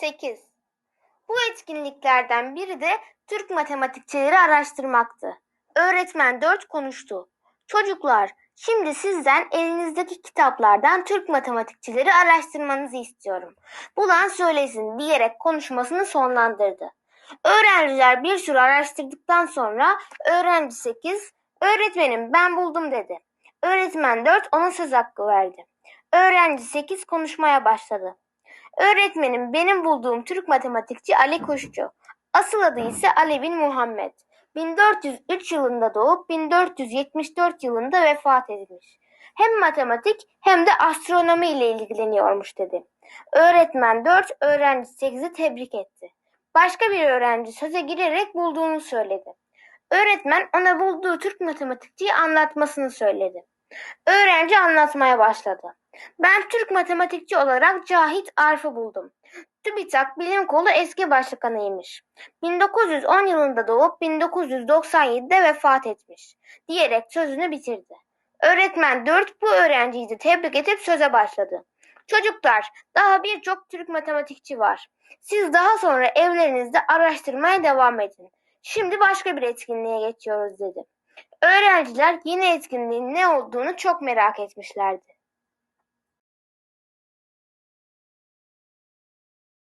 8. Bu etkinliklerden biri de Türk matematikçileri araştırmaktı. Öğretmen 4 konuştu. Çocuklar, şimdi sizden elinizdeki kitaplardan Türk matematikçileri araştırmanızı istiyorum. Bulan söylesin diyerek konuşmasını sonlandırdı. Öğrenciler bir sürü araştırdıktan sonra öğrenci 8, öğretmenim ben buldum dedi. Öğretmen 4 ona söz hakkı verdi. Öğrenci 8 konuşmaya başladı. Öğretmenim benim bulduğum Türk matematikçi Ali Kuşçu. Asıl adı ise Ali bin Muhammed. 1403 yılında doğup 1474 yılında vefat etmiş. Hem matematik hem de astronomi ile ilgileniyormuş dedi. Öğretmen 4 öğrenci 8'i tebrik etti. Başka bir öğrenci söze girerek bulduğunu söyledi. Öğretmen ona bulduğu Türk matematikçiyi anlatmasını söyledi. Öğrenci anlatmaya başladı. Ben Türk matematikçi olarak Cahit Arf'ı buldum. TÜBİTAK Bilim Kolu eski başkanıymış. 1910 yılında doğup 1997'de vefat etmiş diyerek sözünü bitirdi. Öğretmen 4 bu öğrenciyi de tebrik edip söze başladı. Çocuklar, daha birçok Türk matematikçi var. Siz daha sonra evlerinizde araştırmaya devam edin. Şimdi başka bir etkinliğe geçiyoruz dedi. Öğrenciler yeni etkinliğin ne olduğunu çok merak etmişlerdi.